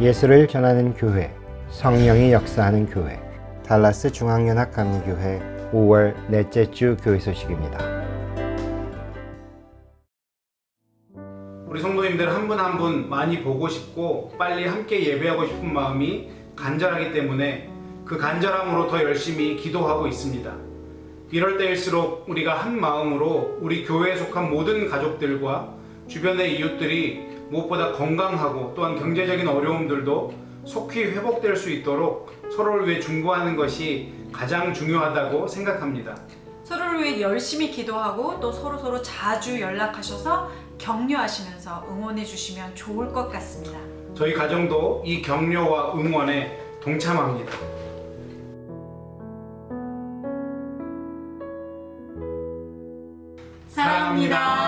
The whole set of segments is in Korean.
예수를 전하는 교회, 성령이 역사하는 교회, 달라스 중앙연합 감리교회 5월 넷째 주 교회 소식입니다. 우리 성도님들 한 분 한 분 많이 보고 싶고 빨리 함께 예배하고 싶은 마음이 간절하기 때문에 그 간절함으로 더 열심히 기도하고 있습니다. 이럴 때일수록 우리가 한 마음으로 우리 교회에 속한 모든 가족들과 주변의 이웃들이 무엇보다 건강하고 또한 경제적인 어려움들도 속히 회복될 수 있도록 서로를 위해 중보하는 것이 가장 중요하다고 생각합니다. 서로를 위해 열심히 기도하고 또 서로 서로 자주 연락하셔서 격려하시면서 응원해 주시면 좋을 것 같습니다. 저희 가정도 이 격려와 응원에 동참합니다. 사랑합니다.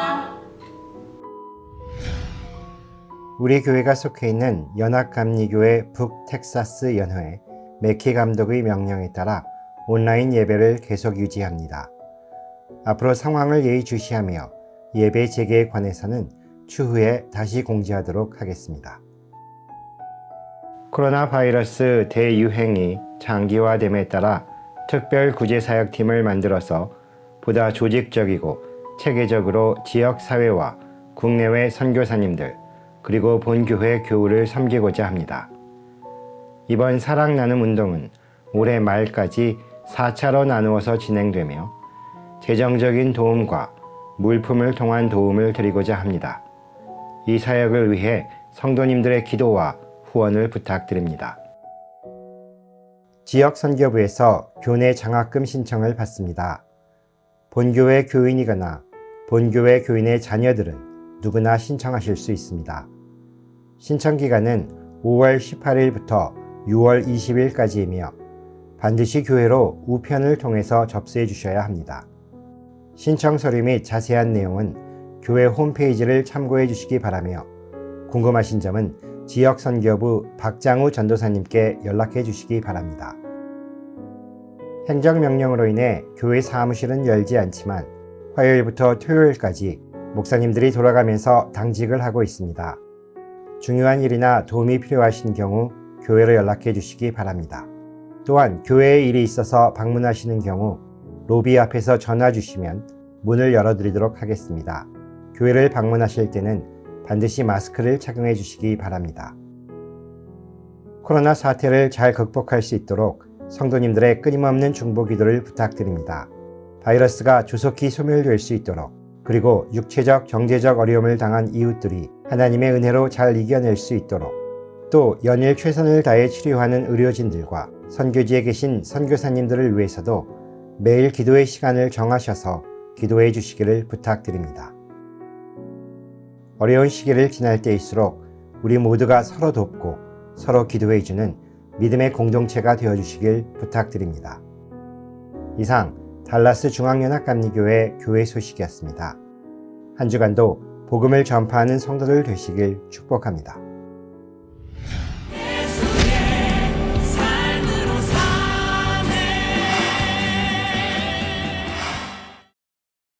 우리 교회가 속해 있는 연합감리교회 북텍사스 연회 메키 감독의 명령에 따라 온라인 예배를 계속 유지합니다. 앞으로 상황을 예의주시하며 예배 재개에 관해서는 추후에 다시 공지하도록 하겠습니다. 코로나 바이러스 대유행이 장기화됨에 따라 특별 구제사역팀을 만들어서 보다 조직적이고 체계적으로 지역 사회와 국내외 선교사님들 그리고 본교회 교우를 섬기고자 합니다. 이번 사랑 나눔 운동은 올해 말까지 4차로 나누어서 진행되며 재정적인 도움과 물품을 통한 도움을 드리고자 합니다. 이 사역을 위해 성도님들의 기도와 후원을 부탁드립니다. 지역 선교부에서 교내 장학금 신청을 받습니다. 본교회 교인이거나 본교회 교인의 자녀들은 누구나 신청하실 수 있습니다. 신청 기간은 5월 18일부터 6월 20일까지이며 반드시 교회로 우편을 통해서 접수해 주셔야 합니다. 신청 서류 및 자세한 내용은 교회 홈페이지를 참고해 주시기 바라며 궁금하신 점은 지역 선교부 박장우 전도사님께 연락해 주시기 바랍니다. 행정명령으로 인해 교회 사무실은 열지 않지만 화요일부터 토요일까지 목사님들이 돌아가면서 당직을 하고 있습니다. 중요한 일이나 도움이 필요하신 경우 교회로 연락해 주시기 바랍니다. 또한 교회에 일이 있어서 방문하시는 경우 로비 앞에서 전화 주시면 문을 열어드리도록 하겠습니다. 교회를 방문하실 때는 반드시 마스크를 착용해 주시기 바랍니다. 코로나 사태를 잘 극복할 수 있도록 성도님들의 끊임없는 중보 기도를 부탁드립니다. 바이러스가 조속히 소멸될 수 있도록 그리고 육체적, 경제적 어려움을 당한 이웃들이 하나님의 은혜로 잘 이겨낼 수 있도록 또 연일 최선을 다해 치료하는 의료진들과 선교지에 계신 선교사님들을 위해서도 매일 기도의 시간을 정하셔서 기도해 주시기를 부탁드립니다. 어려운 시기를 지날 때일수록 우리 모두가 서로 돕고 서로 기도해 주는 믿음의 공동체가 되어 주시길 부탁드립니다. 이상 달라스 중앙연합감리교회 교회 소식이었습니다. 한 주간도 복음을 전파하는 성도들 되시길 축복합니다.